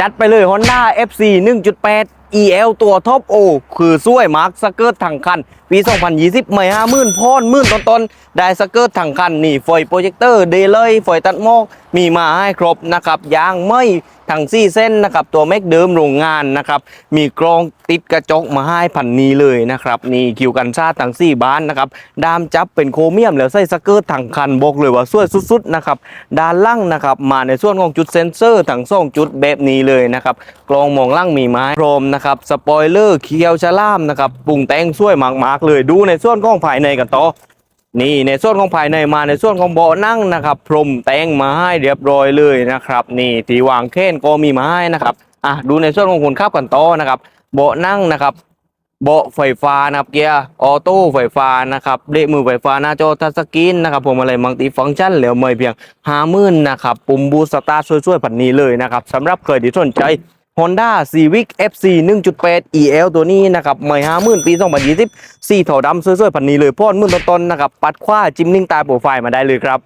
จัดไปเลย Honda FC 1.8 EL ตัวท็อปโอคือสวยมาร์คสเกิร์ตถังคัน ปี 2020 ไม่ห้าหมื่นพอนหมื่นต้นๆได้สเกิร์ตถังคัน นี่ไฟโปรเจคเตอร์เดเลยไฟตัดหมอกมีมาให้ครบนะครับยางไม่ ทั้งซี่เส้นนะครับ ตัวแม็กเดิมโรงงานนะครับ มีกรองติดกระจกมาให้พันนี้เลยนะครับนี่คิวกันซาทั้งซี่บ้านนะครับดามจับเป็นโครเมียมแล้วใส่สเกิร์ตถังคันบอกเลยว่าสวยสุดๆนะครับด้านล่างนะครับ มาในส่วนของจุดเซ็นเซอร์ทั้งสองจุดแบบนี้เลยนะครับกรองมองล่างมีไม้โครมนะครับสปอยเลอร์เคียวชะล่ามนะครับปรุงแต่งสวยมากๆเลยดูในส่วนของภายในกันต่อ นี่ในส่วนของภายในมาในส่วนของเบาะนั่งนะครับ พรมแต่งมาให้เรียบร้อยเลยนะครับ นี่ที่วางแค้นก็มีมาให้นะครับอะดูในส่วนของคนขับกันต่อนะครับเบาะนั่งนะครับเบาะไฟฟ้านะครับเกียร์ออโต้ไฟฟ้านะครับเบรกมือไฟฟ้าหน้าจอทัชสกรีนนะครับผมอะไรมังติฟังก์ชันเหลือไม่เพียงห้าหมื่นนะครับปุ่มบูสตาร์ช่วยๆผันนี้เลยนะครับสำหรับใครที่สนใจ Honda Civic FC 1.8 EL ตัวนี้นะครับใหม่ห้าหมื่นปี 2020สีเทาดำสวยๆผันนี้เลยพ่อนหมื่นต้นๆนะครับ ปัดคว้าจิมนิ่งตาโปรไฟล์มาได้เลยครับ